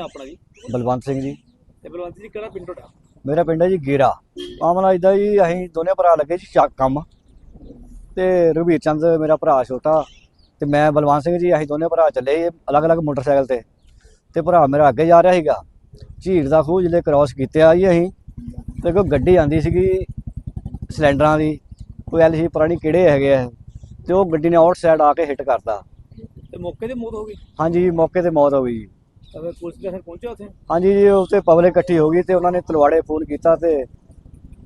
ਆਪਣਾ ਜੀ? ਬਲਵੰਤ ਸਿੰਘ ਜੀ। ਤੇ ਬਲਵੰਤ ਜੀ ਕਿਹੜਾ ਪਿੰਡ ਤੁਹਾਡਾ? ਮੇਰਾ ਪਿੰਡ ਹੈ ਜੀ ਗੇਰਾ। ਮਾਮਲਾ ਇਦਾਂ ਜੀ ਅਸੀਂ ਦੋਨੇ ਭਰਾ ਲੱਗੇ ਜੀ ਚੱਕ ਕੰਮ। ਤੇ ਰਘਵੀਰ ਚੰਦ ਮੇਰਾ ਭਰਾ ਛੋਟਾ। ਤੇ ਮੈਂ ਬਲਵੰਤ ਸਿੰਘ ਜੀ ਅਸੀਂ ਦੋਨੇ ਭਰਾ ਚੱਲੇ ਅਲੱਗ-ਅਲੱਗ ਮੋਟਰਸਾਈਕਲ ਤੇ। ਤੇ ਭਰਾ ਮੇਰਾ ਅੱਗੇ ਜਾ ਰਿਹਾ ਸੀਗਾ। ਝੀੜ ਦਾ ਖੂਹ ਜਿਹੜੇ ਕ੍ਰਾਸ ਕੀਤੇ ਜੀ ਅਸੀਂ। ਤੇ ਕੋਈ ਗੱਡੀ ਆਂਦੀ ਸੀਗੀ ਸਿਲੰਡਰਾਂ ਦੀ। ਕੋਈ ਐਲ ਸੀ ਪੁਰਾਣੀ ਕਿਹੜੇ ਹੈਗੇ ਆ। ਤੇ ਉਹ ਗੱਡੀ ਨੇ ਆਊਟ ਸਾਈਡ ਆ ਕੇ ਹਿੱਟ ਕਰਤਾ। ਤੇ ਮੌਕੇ ਤੇ ਮੌਤ ਹੋ ਗਈ? ਹਾਂਜੀ ਮੌਕੇ ਤੇ ਮੌਤ ਹੋ ਗਈ ਤਾਂ ਫਿਰ ਪੁਲਿਸ ਦਾ ਫਿਰ ਪਹੁੰਚਿਆ ਉੱਥੇ? ਹਾਂਜੀ ਜੀ ਉੱਥੇ ਪਬਲਿਕ ਇਕੱਠੀ ਹੋ ਗਈ ਤੇ ਉਹਨਾਂ ਨੇ ਤਲਵਾੜੇ ਫੋਨ ਕੀਤਾ ਤੇ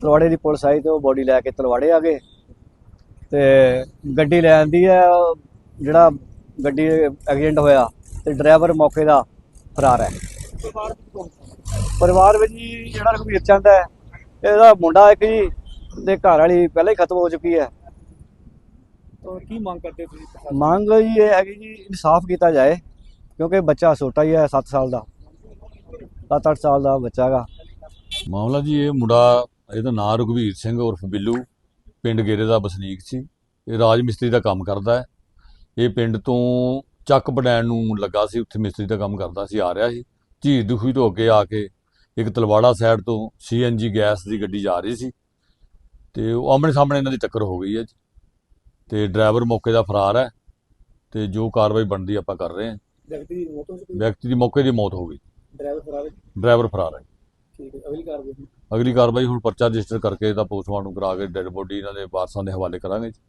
ਤਲਵਾੜੇ ਦੀ ਪੁਲਿਸ ਆਈ ਤੇ ਉਹ ਬੋਡੀ ਲੈ ਕੇ ਤਲਵਾੜੇ ਆ ਗਏ ਤੇ ਗੱਡੀ ਲੈ ਆਂਦੀ ਹੈ ਜਿਹੜਾ ਗੱਡੀ ਐਕਸੀਡੈਂਟ ਹੋਇਆ ਤੇ ਡਰਾਈਵਰ ਮੌਕੇ ਦਾ ਫਰਾਰ ਹੈ। ਪਰਿਵਾਰ ਵਿੱਚ ਜੀ ਜਿਹੜਾ ਰਘਵੀਰ ਚੰਦ ਹੈ ਇਹਦਾ ਮੁੰਡਾ ਇੱਕ ਜੀ ਤੇ ਘਰ ਵਾਲੀ ਪਹਿਲਾਂ ਹੀ ਖਤਮ ਹੋ ਚੁੱਕੀ ਹੈ। ਤਾਂ ਕੀ ਮੰਗ ਕਰਦੇ ਹੋ ਤੁਸੀਂ ਮੰਗ ਜੀ ਇਹ ਹੈਗੀ ਜੀ ਇਨਸਾਫ ਕੀਤਾ ਜਾਏ। ਕਿਉਂਕਿ ਬੱਚਾ ਛੋਟਾ ਹੀ ਹੈ 7 ਸਾਲ ਦਾ। 7-8 ਸਾਲ ਦਾ ਬੱਚਾ ਹੈਗਾ। ਮਾਮਲਾ ਜੀ, ਇਹ ਮੁੰਡਾ, ਇਹਦਾ ਨਾਂ ਰਘਵੀਰ ਸਿੰਘ ਉਰਫ ਬਿੱਲੂ। ਪਿੰਡ ਗੇਰੇ ਦਾ ਵਸਨੀਕ ਸੀ। ਇਹ ਰਾਜ ਮਿਸਤਰੀ ਦਾ ਕੰਮ ਕਰਦਾ ਹੈ। ਇਹ ਪਿੰਡ ਤੋਂ ਚੱਕ ਪੜੈਣ ਨੂੰ ਲੱਗਾ ਸੀ। ਉੱਥੇ ਮਿਸਤਰੀ ਦਾ ਕੰਮ ਕਰਦਾ ਸੀ, ਆ ਰਿਹਾ ਸੀ। ਝੀਰ ਦੁਖੀ ਤੋਂ ਅੱਗੇ ਆ ਕੇ ਇੱਕ ਤਲਵਾੜਾ ਸਾਈਡ ਤੋਂ ਸੀਐਨਜੀ ਗੈਸ ਦੀ ਗੱਡੀ ਜਾ ਰਹੀ ਸੀ। ਤੇ ਉਹ ਆਮਣੇ ਸਾਹਮਣੇ ਇਹਨਾਂ ਦੀ ਟੱਕਰ ਹੋ ਗਈ ਹੈ ਜੀ। ਤੇ ਡਰਾਈਵਰ ਮੌਕੇ ਦਾ ਫਰਾਰ ਹੈ। ਤੇ ਜੋ ਕਾਰਵਾਈ ਬਣਦੀ ਆਪਾਂ ਕਰ ਰਹੇ ਹਾਂ। ਵਿਅਕਤੀ ਦੀ ਮੌਤ ਹੋ ਚੁੱਕੀ ਵਿਅਕਤੀ ਦੀ ਮੌਕੇ ਦੀ ਮੌਤ ਹੋ ਗਈ। ਡਰਾਈਵਰ ਫਰਾਰ ਹੈ। ਡਰਾਈਵਰ ਫਰਾਰ ਹੈ ਠੀਕ ਹੈ ਅਗਲੀ ਕਾਰਵਾਈ ਅਗਲੀ ਕਾਰਵਾਈ ਹੁਣ ਪਰਚਾ ਰਜਿਸਟਰ ਕਰਕੇ ਇਹਦਾ ਪੋਸਟਮਾਰਟਮ ਕਰਾ ਕੇ ਡੈੱਡ ਬੋਡੀ ਇਹਨਾਂ ਦੇ ਵਾਰਸਾਂ ਦੇ ਹਵਾਲੇ ਕਰਾਂਗੇ ਜੀ।